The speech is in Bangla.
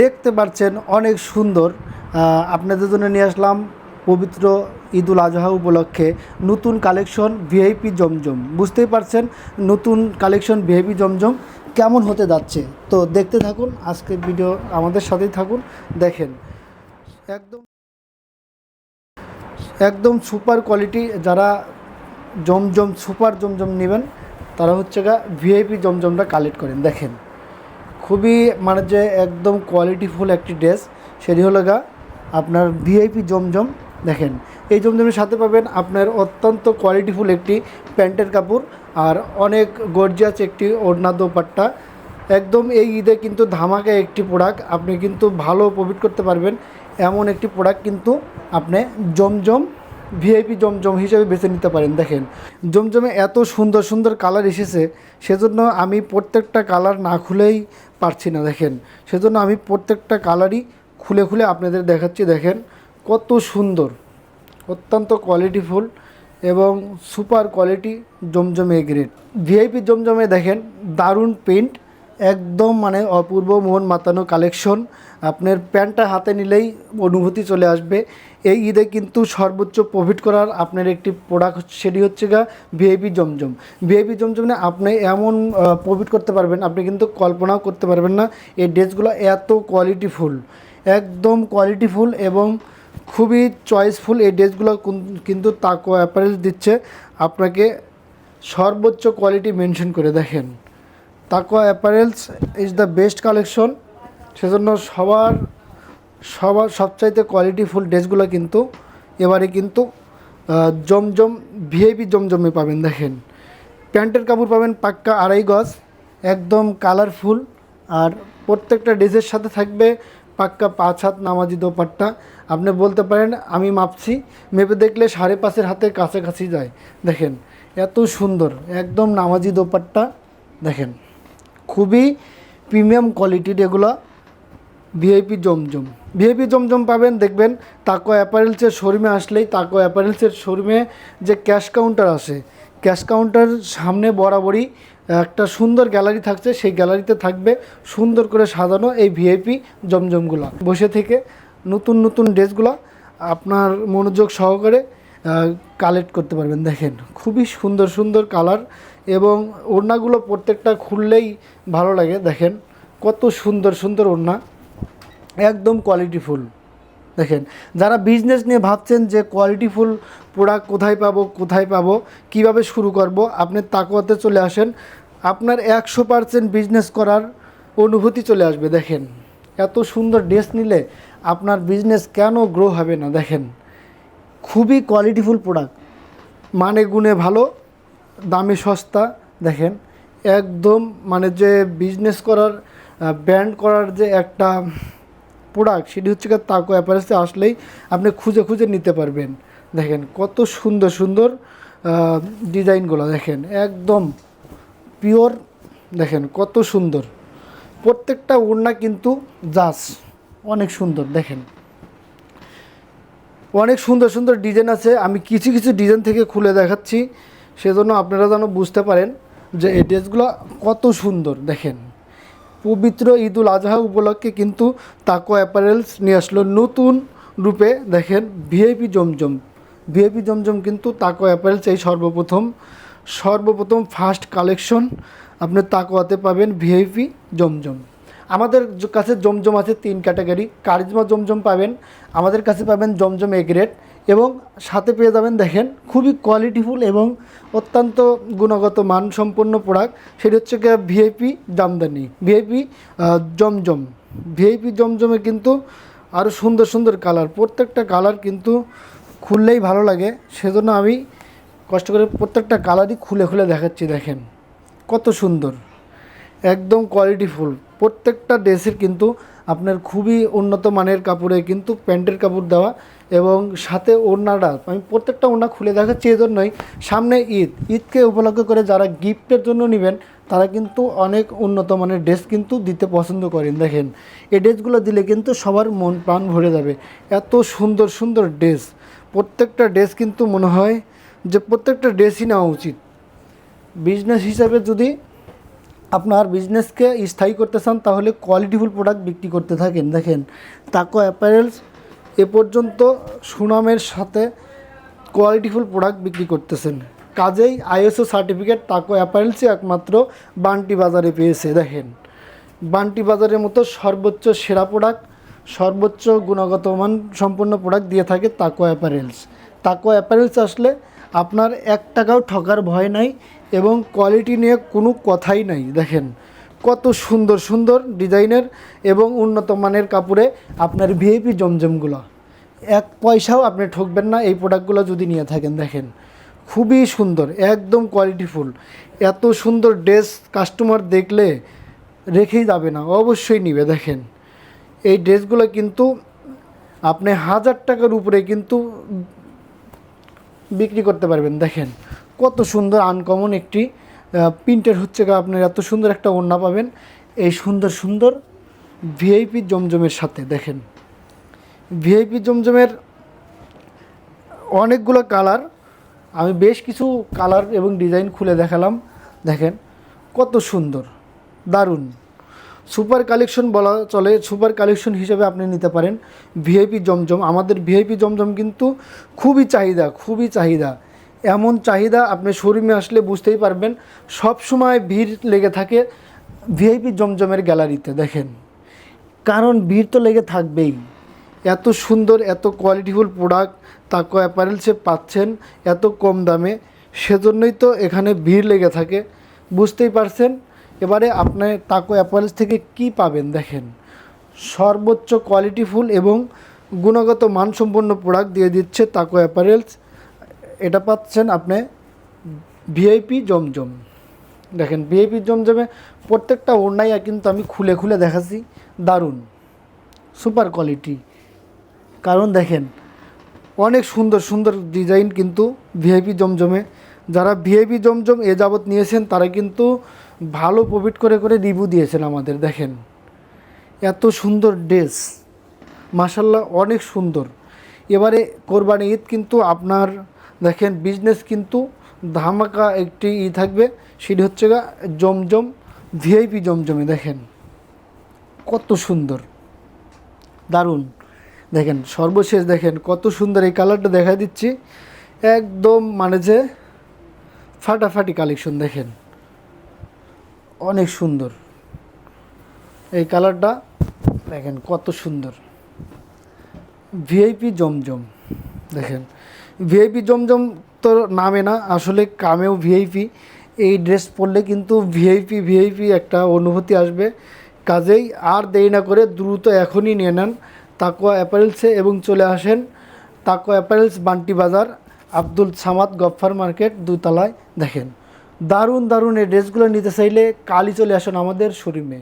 দেখতে পাচ্ছেন অনেক সুন্দর আপনাদের জন্য নিয়ে আসলাম পবিত্র ঈদুল আজহা উপলক্ষে নতুন কালেকশন ভিআইপি জমজম। বুঝতেই পারছেন, নতুন কালেকশন ভিআইপি জমজম কেমন হতে যাচ্ছে। তো দেখতে থাকুন আজকে ভিডিও আমাদের সাথেই থাকুন, দেখেন। একদম একদম সুপার কোয়ালিটি যারা জমজম, সুপার জমজম নেবেন, তারা হচ্ছে গা ভিআইপি জমজমটা কালেক্ট করেন। দেখেন খুবই মানে যে একদম কোয়ালিটিফুল একটি ড্রেস সেটি হলো গা আপনার ভিআইপি জমজম, দেখেন। এই জমজমের সাথে পাবেন আপনার অত্যন্ত কোয়ালিটিফুল একটি প্যান্টের কাপড় আর অনেক গর্জিয়াস একটি ওড়না দোপাট্টা। একদম এই ঈদে কিন্তু ধামাকা একটি প্রোডাক্ট আপনি কিন্তু ভালো প্রফিট করতে পারবেন। এমন একটি প্রোডাক্ট কিন্তু আপনি জমজম ভিআইপি জমজম হিসেবে বেছে নিতে পারেন। দেখেন, জমজমে এত সুন্দর সুন্দর কালার এসেছে, সেজন্য আমি প্রত্যেকটা কালার না খুলেই পারছি না, দেখেন। সেজন্য আমি প্রত্যেকটা কালারই খুলে খুলে আপনাদের দেখাচ্ছি, দেখেন। কত সুন্দর, অত্যন্ত কোয়ালিটিফুল এবং সুপার কোয়ালিটি জমজমে গ্রেড ভিআইপি জমজমে দেখেন, দারুণ প্রিন্ট একদম মানে অপূর্ব মোহন মাতানো কালেকশন আপনার প্যান্টটা হাতে নিলেই অনুভূতি চলে আসবে। এই ঈদে কিন্তু সর্বোচ্চ প্রফিট করার আপনার একটি প্রোডাক্ট সেটি হচ্ছে গা ভিআইপি জমজম। ভিআইপি জমজমে আপনি এমন প্রফিট করতে পারবেন, আপনি কিন্তু কল্পনাও করতে পারবেন না। এই ড্রেসগুলো এত কোয়ালিটিফুল একদম কোয়ালিটিফুল এবং খুবই চয়েসফুল এই ড্রেসগুলো কুন- কিন্তু তাকো অ্যাপারেল দিচ্ছে। আপনাকে সর্বোচ্চ কোয়ালিটি মেনশন করে দেখেন। Taqwa apparels is the best collection সেজন্য সবার সবার সবচাইতে কোয়ালিটিফুল ড্রেসগুলো কিন্তু এবারে কিন্তু জমজম ভিআইপি জমজমে পাবেন। দেখেন, প্যান্টের কাপড় পাবেন পাক্কা আড়াই গজ, একদম কালারফুল আর প্রত্যেকটা ড্রেসের সাথে থাকবে পাক্কা পাঁচ হাত নামাজি দোপাট্টা। আপনি বলতে পারেন, আমি মাপছি, মেপে দেখলে সাড়ে পাঁচের হাতে কাছাকাছি যায়। দেখেন, এত সুন্দর, একদম নামাজি দোপাট্টা। দেখেন। খুবই প্রিমিয়াম কোয়ালিটির এগুলো ভিআইপি জমজম। ভিআইপি জমজম পাবেন, দেখবেন তাকো অ্যাপারেলসের শোরুমে আসলেই তাকো অ্যাপারেলসের শোরুমে যে ক্যাশ কাউন্টার আছে ক্যাশ কাউন্টার সামনে বরাবরই একটা সুন্দর গ্যালারি থাকছে, সেই গ্যালারিতে থাকবে সুন্দর করে সাজানো এই ভিআইপি জমজমগুলো। বসে থেকে নতুন নতুন ড্রেসগুলো আপনার মনোযোগ সহকারে কালেক্ট করতে পারবেন, দেখেন। খুবই সুন্দর সুন্দর কালার এবং ওড়নাগুলো প্রত্যেকটা খুললেই ভালো লাগে, দেখেন। কত সুন্দর সুন্দর ওড়না। একদম কোয়ালিটিফুল দেখেন। যারা বিজনেস নিয়ে ভাবছেন যে কোয়ালিটিফুল প্রোডাক্ট কোথায় পাবো কোথায় পাবো, কীভাবে শুরু করব, আপনি তাকুয়াতে চলে আসেন। আপনার একশো পার্সেন্ট বিজনেস করার অনুভূতি চলে আসবে, দেখেন। এত সুন্দর ড্রেস নিলে আপনার বিজনেস কেন গ্রো হবে না, দেখেন। খুবই কোয়ালিটিফুল প্রোডাক্ট মানে গুণে ভালো, দামে সস্তা, দেখেন। একদম মানে যে বিজনেস করার ব্র্যান্ড করার যে একটা প্রোডাক্ট সেটি হচ্ছে তাকো অ্যাপারেসে আসলেই আপনি খুঁজে খুঁজে নিতে পারবেন। দেখেন, কত সুন্দর সুন্দর ডিজাইনগুলো, দেখেন। একদম পিওর দেখেন, কত সুন্দর। প্রত্যেকটা ওড়না কিন্তু জাস অনেক সুন্দর, দেখেন। অনেক সুন্দর সুন্দর ডিজাইন আছে। আমি কিছু কিছু ডিজাইন থেকে খুলে দেখাচ্ছি। সেজন্য আপনারা যেন বুঝতে পারেন যে এই ড্রেসগুলো কত সুন্দর, দেখেন। পবিত্র ঈদুল আজহা উপলক্ষে কিন্তু তাকো অ্যাপারেলস নিয়ে আসলো নতুন রূপে, দেখেন ভিআইপি জমজম। ভিআইপি জমজম কিন্তু তাকো অ্যাপারেলস এই সর্বপ্রথম। সর্বপ্রথম ফার্স্ট কালেকশন আপনি তাকোয়াতে পাবেন ভিআইপি জমজম। আমাদের কাছে জমজম আছে তিন ক্যাটাগরি। কারিজমা জমজম পাবেন, আমাদের কাছে পাবেন জমজম এগ্রেড এবং সাথে পেয়ে যাবেন দেখেন খুবই কোয়ালিটিফুল এবং অত্যন্ত গুণগত মানসম্পন্ন প্রোডাক্ট সেটি হচ্ছে ভিআইপি জামদানি। ভিআইপি জমজম। ভিআইপি জমজমে কিন্তু আরও সুন্দর সুন্দর কালার প্রত্যেকটা কালার কিন্তু খুললেই ভালো লাগে। সেজন্য আমি কষ্ট করে প্রত্যেকটা কালারই খুলে খুলে দেখাচ্ছি, দেখেন। কত সুন্দর। একদম কোয়ালিটিফুল প্রত্যেকটা ড্রেসের কিন্তু আপনার খুবই উন্নত মানের কাপড়ে কিন্তু প্যান্টের কাপড় দেওয়া এবং সাথে ওড়নাটা, আমি প্রত্যেকটা ওড়না খুলে দেখাচ্ছি, এই জন্যই সামনে ঈদ। ঈদকে উপলক্ষ করে যারা গিফটের জন্য নেবেন, তারা কিন্তু অনেক উন্নত মানের ড্রেস কিন্তু দিতে পছন্দ করেন। দেখেন, এই ড্রেসগুলো দিলে কিন্তু সবার মন প্রাণ ভরে যাবে। এত সুন্দর সুন্দর ড্রেস। প্রত্যেকটা ড্রেস কিন্তু মনে হয় যে প্রত্যেকটা ড্রেসই নেওয়া উচিত। বিজনেস হিসাবে যদি আপনার বিজনেসকে স্থায়ী করতে চান, তাহলে কোয়ালিটিফুল প্রোডাক্ট বিক্রি করতে থাকেন। দেখেন, তাকো অ্যাপারেলস এ পর্যন্ত সুনামের সাথে কোয়ালিটিফুল প্রোডাক্ট বিক্রি করতেছেন। কাজেই আইএসও সার্টিফিকেট তাকো অ্যাপারেলসই একমাত্র বান্টি বাজারে পেয়েছে। দেখেন, বান্টি বাজারের মতো সর্বোচ্চ সেরা প্রোডাক্ট সর্বোচ্চ গুণগত মান সম্পন্ন প্রোডাক্ট দিয়ে থাকে তাকো অ্যাপারেলস তাকো অ্যাপারেলস আসলে আপনার এক টাকাও ঠকার ভয় নাই এবং কোয়ালিটি নিয়ে কোনো কথাই নাই। দেখেন, কত সুন্দর সুন্দর ডিজাইনের এবং উন্নত মানের কাপড়ে আপনার ভিআইপি জমজমগুলো। এক পয়সাও আপনি ঠকবেন না, এই প্রোডাক্টগুলো যদি নিয়ে থাকেন, দেখেন। খুবই সুন্দর, একদম কোয়ালিটিফুল এত সুন্দর ড্রেস কাস্টমার দেখলে রেখেই যাবে না, অবশ্যই নিবে, দেখেন। এই ড্রেসগুলো কিন্তু আপনি হাজার টাকার উপরে কিন্তু বিক্রি করতে পারবেন। দেখেন, কত সুন্দর আনকমন একটি প্রিন্টের হচ্ছে আপনার, এত সুন্দর একটা ওড়না পাবেন। এই সুন্দর সুন্দর ভিআইপি জমজমের সাথে, দেখেন। ভিআইপি জমজমের অনেকগুলো কালার আমি বেশ কিছু কালার এবং ডিজাইন খুলে দেখালাম। দেখেন, কত সুন্দর, দারুণ। সুপার কালেকশন বলা চলে, সুপার কালেকশন হিসেবে আপনি নিতে পারেন। ভিআইপি জমজম, আমাদের ভিআইপি জমজম কিন্তু খুবই চাহিদা খুবই চাহিদা। এমন চাহিদা আপনি শোরুমে আসলে বুঝতেই পারবেন, সব সময় ভিড় লেগে থাকে ভিআইপি জমজমের গ্যালারিতে, দেখেন। কারণ ভিড় তো লেগে থাকবেই। এত সুন্দর, এত কোয়ালিটিফুল প্রোডাক্ট তাকো অ্যাপারেলসে পাচ্ছেন, এত কম দামে, সেজন্যই তো এখানে ভিড় লেগে থাকে। বুঝতেই পারছেন? এবারে আপনি তাকো অ্যাপারেলস থেকে কি পাবেন দেখেন। সর্বোচ্চ কোয়ালিটিফুল এবং গুণগত মানসম্পন্ন প্রোডাক্ট দিয়ে দিচ্ছে তাকো অ্যাপারেলস এটা পাচ্ছেন আপনি ভিআইপি জমজম। দেখেন ভিআইপি জমজমে প্রত্যেকটা ওড়নাইয়া কিন্তু আমি খুলে খুলে দেখাচ্ছি। দারুণ। সুপার কোয়ালিটি কারণ দেখেন, অনেক সুন্দর সুন্দর ডিজাইন কিন্তু ভিআইপি জমজমে। যারা ভিআইপি জমজম এ যাবৎ নিয়েছেন, তারা কিন্তু ভালো প্রফিট করে করে রিভিউ দিয়েছেন আমাদের, দেখেন। এত সুন্দর ড্রেস মাসাল্লাহ অনেক সুন্দর। এবারে কোরবানি ঈদ কিন্তু আপনার, দেখেন বিজনেস কিন্তু ধামাকা একটি ই থাকবে, সেটি হচ্ছে গা জমজম ভিআইপি জমজমে, দেখেন। কত সুন্দর। দারুণ। দেখেন, সর্বশেষ দেখেন, কত সুন্দর এই কালারটা দেখা দিচ্ছি। একদম মানে যে ফাটাফাটি কালেকশন দেখেন। অনেক সুন্দর। এই কালারটা দেখেন কত সুন্দর। ভিআইপি জমজম, দেখেন। ভিআইপি জমজম তো নামে না, আসলে কামেও ভিআইপি এই ড্রেস পরলে কিন্তু ভিআইপি ভিআইপি একটা অনুভূতি আসবে। কাজেই আর দেরি না করে দ্রুত এখনই নিয়ে নেন তাকোয়া অ্যাপারেলসে এবং চলে আসেন তাকোয়া অ্যাপারেলস বান্টি বাজার, আব্দুল সামাদ গফফার মার্কেট দুতলায়। দেখেন। দারুণ দারুণ এই ড্রেসগুলো নিতে চাইলে কালই চলে আসুন আমাদের শোরুমে